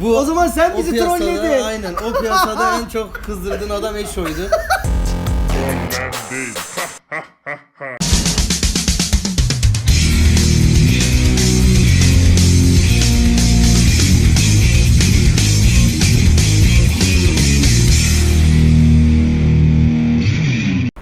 Bu O zaman sen bizi piyasada- trolledin. Aynen. O piyasada en çok kızdırdığın adam Eşo'ydu.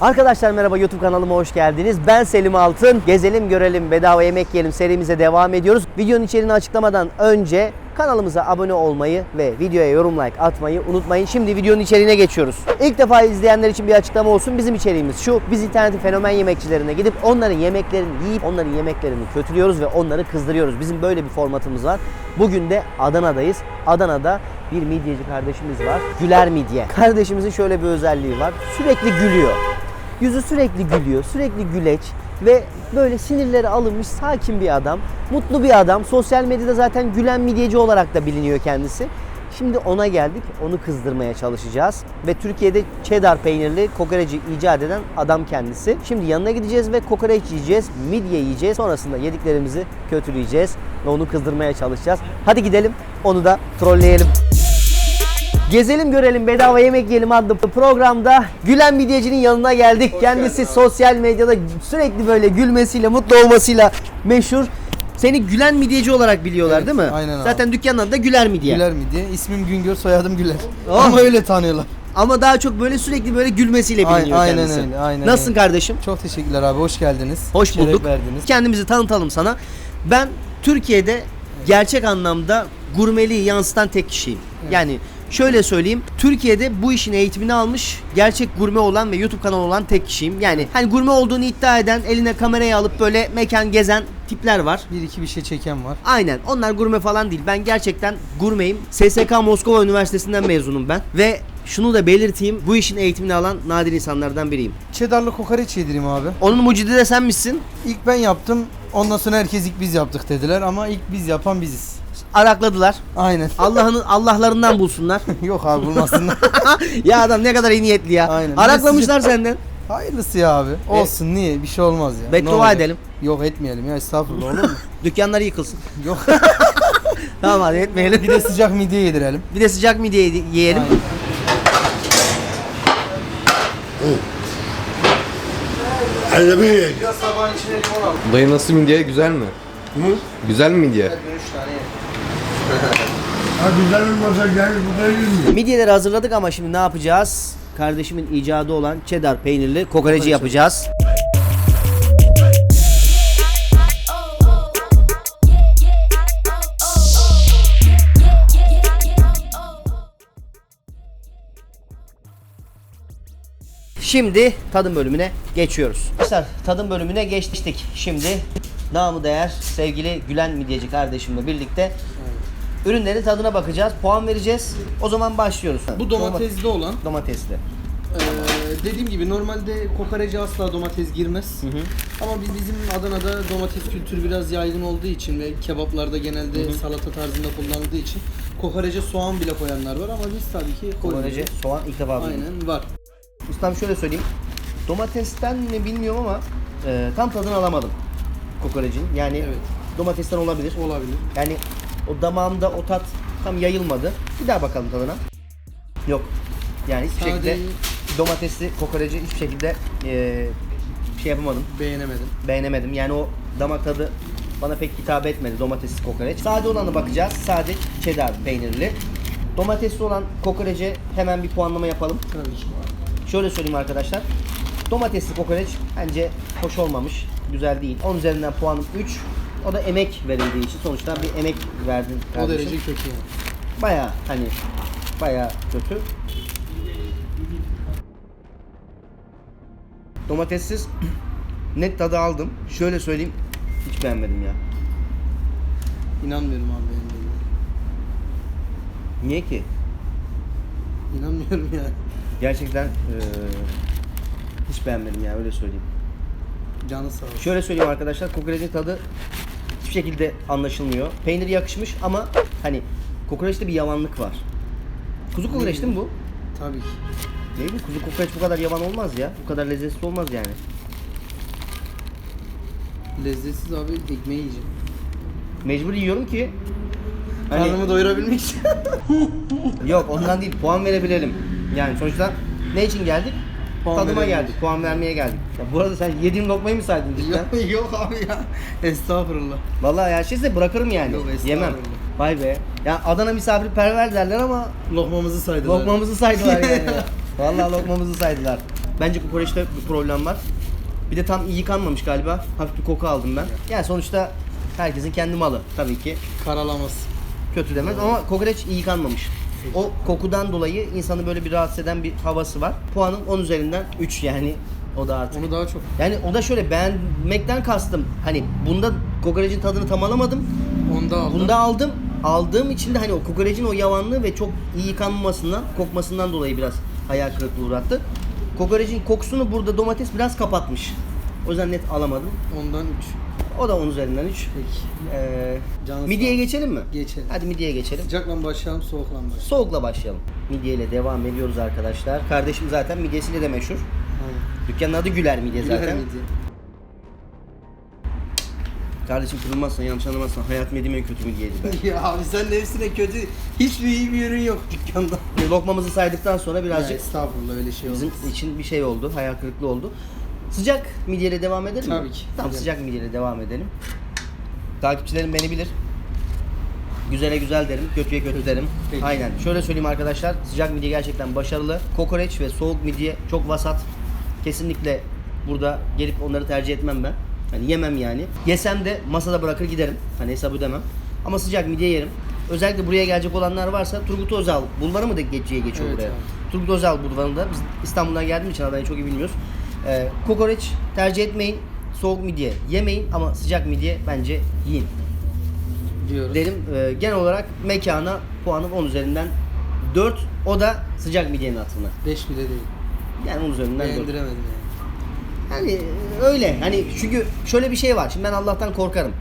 Arkadaşlar merhaba YouTube kanalıma hoş geldiniz. Ben Selim Altın. Gezelim, görelim, bedava yemek yiyelim serimize devam ediyoruz. Videonun içeriğini açıklamadan önce kanalımıza abone olmayı ve videoya yorum like atmayı unutmayın. Şimdi videonun içeriğine geçiyoruz. İlk defa izleyenler için bir açıklama olsun. Bizim içeriğimiz şu. Biz internetin fenomen yemekçilerine gidip onların yemeklerini yiyip onların yemeklerini kötülüyoruz ve onları kızdırıyoruz. Bizim böyle bir formatımız var. Bugün de Adana'dayız. Adana'da bir midyeci kardeşimiz var. Güler Midye. Kardeşimizin şöyle bir özelliği var. Sürekli gülüyor. Yüzü sürekli gülüyor, sürekli güleç ve böyle sinirleri alınmış sakin bir adam, mutlu bir adam. Sosyal medyada zaten gülen midyeci olarak da biliniyor kendisi. Şimdi ona geldik, onu kızdırmaya çalışacağız. Ve Türkiye'de cheddar peynirli kokoreci icat eden adam kendisi. Şimdi yanına gideceğiz ve kokoreç yiyeceğiz, midye yiyeceğiz. Sonrasında yediklerimizi kötüleyeceğiz ve onu kızdırmaya çalışacağız. Hadi gidelim, onu da trolleyelim. Gezelim görelim bedava yemek yiyelim adlı programda Gülen Midyeci'nin yanına geldik. Kendisi sosyal medyada sürekli böyle gülmesiyle, mutlu olmasıyla meşhur. Seni Gülen Midyeci olarak biliyorlar Evet, değil mi? aynen abi. Zaten dükkanın adı da Güler Midye. Güler midye. İsmim Güngör, soyadım Güler. Oh. Ama öyle tanıyorlar. Ama daha çok böyle sürekli böyle gülmesiyle Ay- biliniyor aynen kendisi. öyle, aynen Nasılsın öyle. kardeşim? Çok teşekkürler abi. Hoş geldiniz. Hoş Şeref bulduk. verdiniz. Kendimizi tanıtalım sana. Ben Türkiye'de gerçek anlamda gurmeliği yansıtan tek kişiyim. Yani şöyle söyleyeyim. Türkiye'de bu işin eğitimini almış, gerçek gurme olan ve YouTube kanalı olan tek kişiyim. Yani hani gurme olduğunu iddia eden, eline kamerayı alıp böyle mekan gezen tipler var. Bir iki bir şey çeken var. Aynen. Onlar gurme falan değil. Ben gerçekten gurmeyim. SSK Moskova Üniversitesi'nden mezunum ben. Ve şunu da belirteyim. Bu işin eğitimini alan nadir insanlardan biriyim. Cheddarlı kokoreç yedireyim abi. Onun mucidi de sen misin? İlk ben yaptım. Ondan sonra herkes ilk biz yaptık dediler ama ilk biz yapan biziz. Arakladılar. Aynen. Allah'ın Allah'larından bulsunlar. Yok abi bulmasınlar. ya adam ne kadar iyi niyetli ya. Aynen. Bir Araklamışlar senden. Hayırlısı ya abi. Olsun niye? Bir şey olmaz ya. Beddua Ne olacak? edelim. Yok etmeyelim ya estağfurullah olur mu? Dükkanları yıkılsın. Yok. tamam hadi etmeyelim. bir de sıcak midye yedirelim. Bir de sıcak midye yedi- yiyelim. Aynen. Limon al. Dayı nasıl midye? Güzel mi? Güzel mi midye? Üç tane ye. Ha güzel olmasa gel burada yürüyor. Midyeleri hazırladık ama şimdi ne yapacağız? Kardeşimin icadı olan cheddar peynirli kokoreci yapacağız. Şimdi tadım bölümüne geçiyoruz. Arkadaşlar tadım bölümüne geçtik. Şimdi namı değer sevgili Gülen Midyeci kardeşimle birlikte ürünlerin tadına bakacağız. Puan vereceğiz. O zaman başlıyoruz. Bu domatesli olan. Domatesli. Ee, dediğim gibi normalde kokorece asla domates girmez. Ama biz bizim Adana'da domates kültürü biraz yaygın olduğu için ve kebaplarda genelde salata tarzında kullanıldığı için kokorece soğan bile koyanlar var ama biz tabii ki koymuyoruz. Kokoreci, soğan ilk defa duydum. Aynen var. Ustam şöyle söyleyeyim. Domatesten mi bilmiyorum ama e, tam tadını alamadım kokorecin. Yani Evet. domatesten olabilir. Olabilir. Yani o damağımda o tat tam yayılmadı. Bir daha bakalım tadına. Yok. Yani hiçbir şekilde domatesli kokoreci hiçbir şekilde e, şey yapamadım. Beğenemedim. Beğenemedim. Yani o damak tadı bana pek hitap etmedi domatesli kokoreç. Sade olanı bakacağız. Sade cheddar peynirli. Domatesli olan kokorece hemen bir puanlama yapalım. Tabii ki. Şöyle söyleyeyim arkadaşlar. Domatesli kokoreç bence hoş olmamış. Güzel değil. 10 üzerinden puanım 3. O da emek verildiği için sonuçta bir emek verdin O kardeşim. derece kötü yani. Baya hani baya kötü. Domatessiz net tadı aldım. Şöyle söyleyeyim hiç beğenmedim ya. İnanmıyorum abi beğenmediğime. Niye ki? İnanmıyorum yani. Gerçekten eee, hiç beğenmedim ya öyle söyleyeyim. Canı sağ olsun. Şöyle söyleyeyim arkadaşlar kokoreçin tadı hiçbir şekilde anlaşılmıyor. Peynir yakışmış ama hani kokoreçte bir yavanlık var. Kuzu kokoreç değil mi bu? Tabii ki. Ne bileyim kuzu kokoreç bu kadar yavan olmaz ya. Bu kadar lezzetli olmaz yani. Lezzetsiz abi ekmeği yiyeceğim. Mecbur yiyorum ki Hani- Karnımı doyurabilmek için. Yok ondan değil puan verebilelim. Yani sonuçta ne için geldik? Puan Tadıma verelim. geldik, puan vermeye geldik. Ya bu arada sen yediğin lokmayı mı saydın cidden? yok, yok abi ya. Estağfurullah. Vallahi her şeyse bırakırım yani. Yok. Yemem. Vay be. Ya Adana misafirperver derler ama Lokmamızı saydılar. lokmamızı saydılar yani. Vallahi lokmamızı saydılar. Bence kokoreçte bir problem var. Bir de tam iyi yıkanmamış galiba. Hafif bir koku aldım ben. Yani sonuçta herkesin kendi malı tabii ki. Karalaması. Kötü demez ama kokoreç iyi yıkanmamış. O kokudan dolayı insanı böyle bir rahatsız eden bir havası var. Puanım 10 üzerinden 3 yani. O da artık. Onu daha çok. Yani o da şöyle beğenmekten kastım. Hani bunda kokorecin tadını tam alamadım. Onda aldım. Bunda aldım. Aldığım için de hani o kokorecin o yavanlığı ve çok iyi yıkanmamasından, kokmasından dolayı biraz hayal kırıklığı uğrattı. Kokorecin kokusunu burada domates biraz kapatmış. O yüzden net alamadım. Ondan 3. O da 10 üzerinden 3. Peki. Ee, Canı midyeye sağ geçelim mi? Geçelim. Hadi midyeye geçelim. Sıcakla başlayalım, soğukla başlayalım? Soğukla başlayalım. Midye ile devam ediyoruz arkadaşlar. Kardeşim zaten midyesiyle de meşhur. Aynen. Dükkanın adı Güler Midye Güler zaten. midye. Kardeşim kırılmazsan yanlış anlamazsan hayatım yediğim en kötü midyeydi ben. ya abi sen hepsine kötü, hiçbir iyi bir ürün yok dükkanda. Lokmamızı saydıktan sonra Ya birazcık estağfurullah öyle şey bizim olmaz. için bir şey oldu. Hayal kırıklığı oldu. Sıcak midyeyle devam edelim mi? Tabii ki. Tamam Edelim. sıcak midyeyle devam edelim. Takipçilerim beni bilir. Güzele güzel derim, kötüye kötü derim. Peki. Aynen. Şöyle söyleyeyim arkadaşlar, sıcak midye gerçekten başarılı. Kokoreç ve soğuk midye çok vasat. Kesinlikle burada gelip onları tercih etmem ben. Hani yemem yani. Yesem de masada bırakır giderim. Hani hesabı demem. Ama sıcak midye yerim. Özellikle buraya gelecek olanlar varsa Turgut Özal bulvarı mı da geçiyor geçiyor Evet buraya? abi. Turgut Özal bulvarında biz İstanbul'dan geldiğim için adayı çok iyi bilmiyoruz. Ee, kokoreç tercih etmeyin. Soğuk midye yemeyin ama sıcak midye bence yiyin Diyoruz. derim. Ee, genel olarak mekana puanım 10 üzerinden 4. O da sıcak midyenin hatırına. 5 bile değil. Yani 10 üzerinden 4. Beğendiremedim yani. Yani öyle. Hani çünkü şöyle bir şey var. Şimdi ben Allah'tan korkarım.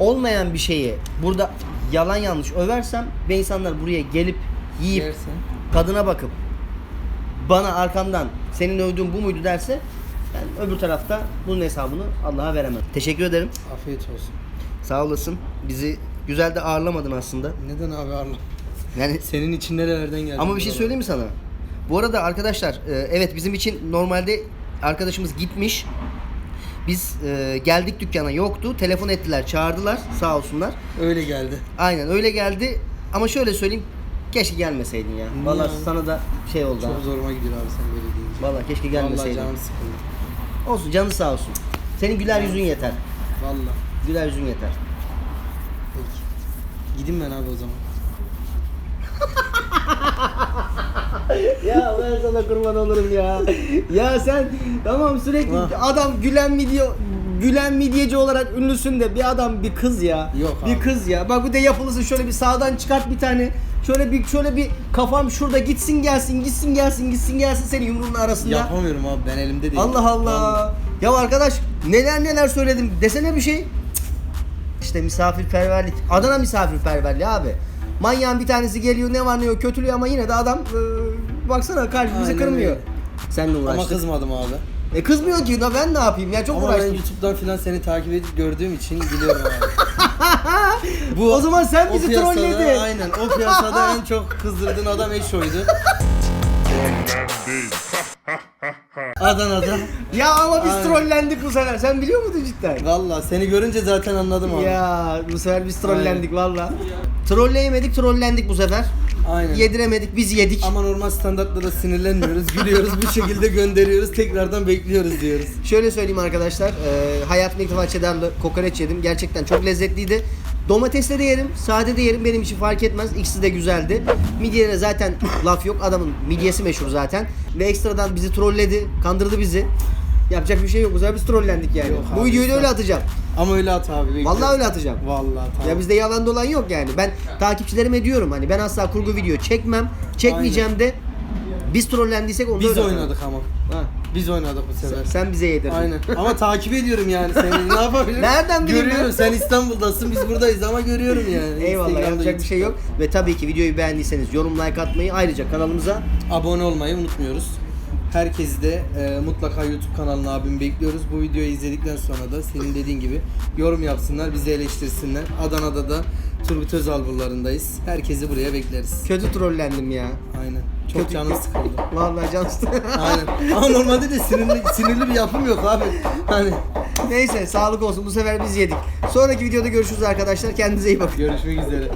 Olmayan bir şeyi burada yalan yanlış översem ve insanlar buraya gelip yiyip Yersen. tadına bakıp bana arkamdan senin övdüğün bu muydu derse ben öbür tarafta bunun hesabını Allah'a veremem. Teşekkür ederim. Afiyet olsun. Sağ olasın. Bizi güzel de ağırlamadın aslında. Neden abi Arla? Yani Senin için nerelerden geldi? Ama bir şey söyleyeyim mi sana? Bu arada arkadaşlar e, evet bizim için normalde arkadaşımız gitmiş. Biz e, geldik dükkana yoktu. Telefon ettiler, çağırdılar sağ olsunlar. Öyle geldi. Aynen öyle geldi. Ama şöyle söyleyeyim. Keşke gelmeseydin ya. Vallahi ya? sana da şey oldu. ha. Çok zoruma gidiyor abi sen böyle deyince. Vallahi keşke Vallahi gelmeseydin. canım sıkıldı. Olsun canı sağ olsun. Senin güler yüzün yeter. Vallahi. Güler yüzün yeter. Peki. Gidin ben abi o zaman. ya ben sana kurban olurum ya. Ya sen tamam sürekli Ha. adam gülen midye gülen midyeci olarak ünlüsün de bir adam bir kız ya. Yok Bir abi. kız ya. Bak bir de yapılısın şöyle bir sağdan çıkart bir tane. Şöyle bir şöyle bir kafam şurada gitsin gelsin gitsin gelsin gitsin gelsin senin yumruğunun arasında. Yapamıyorum abi ben elimde değil. Allah Allah. Ya arkadaş neler neler söyledim desene bir şey. İşte misafirperverlik. Adana misafirperverliği abi. Manyağın bir tanesi geliyor ne var ne yok kötülüyor ama yine de adam e, baksana kalbimizi Aynen kırmıyor. öyle. Ama uğraştık. kızmadım abi. E kızmıyor ki ben ne yapayım ya çok Ama ben uğraştım. YouTube'dan filan seni takip edip gördüğüm için biliyorum abi. O zaman sen o bizi piyasada- trolledin. Aynen. O piyasada en çok kızdırdığın adam Eşo'ydu. Adana'da. Ya ama biz Aynen. trollendik bu sefer. Sen biliyor muydun cidden? Valla seni görünce zaten anladım abi. Ya bu sefer biz trollendik valla. Trolleyemedik, trollendik bu sefer. Aynen. Yediremedik, biz yedik. Ama normal standartlara sinirlenmiyoruz, gülüyoruz, bir şekilde gönderiyoruz, tekrardan bekliyoruz diyoruz. Şöyle söyleyeyim arkadaşlar. E, hayatımda ilk defa kokoreç yedim. Gerçekten çok lezzetliydi. Domatesle de yerim, sade de yerim. Benim için fark etmez. İkisi de güzeldi. Midyede zaten laf yok. Adamın midyesi meşhur zaten. Ve ekstradan bizi trolledi, kandırdı bizi. Yapacak bir şey yok. Bu sefer biz trollendik yani. Yok Bu abi, videoyu da öyle atacağım. Ama öyle at abi. bekliyorum. Vallahi öyle atacağım. Vallahi tamam. Ya bizde yalan dolan yok yani. Ben takipçilerime diyorum hani ben asla kurgu video çekmem. Çekmeyeceğim de biz trollendiysek onu Biz öyle oynadık ama. atalım. Ha. Biz oynadık bu sefer. Sen bize yedirdin. Aynen. Ama takip ediyorum yani seni. Ne yapabilirim? Nereden bileyim Görüyorum. ben? Sen İstanbul'dasın, biz buradayız ama görüyorum yani. Eyvallah yapacak bir şey yok. Ve tabii ki videoyu beğendiyseniz yorum like atmayı ayrıca kanalımıza YouTube'da Abone olmayı unutmuyoruz. Herkesi de e, mutlaka YouTube kanalına abim bekliyoruz. Bu videoyu izledikten sonra da senin dediğin gibi yorum yapsınlar, bizi eleştirsinler. Adana'da da Turgut Özal buralarındayız. Herkesi buraya bekleriz. Kötü trollendim ya. Aynen. Çok Kötü- canım sıkıldı. Vallahi can sıkıldı. Aynen. Ama normalde de sinirli, sinirli bir yapım yok abi. Hani Neyse sağlık olsun bu sefer biz yedik. Sonraki videoda görüşürüz arkadaşlar. Kendinize iyi bakın. görüşmek üzere.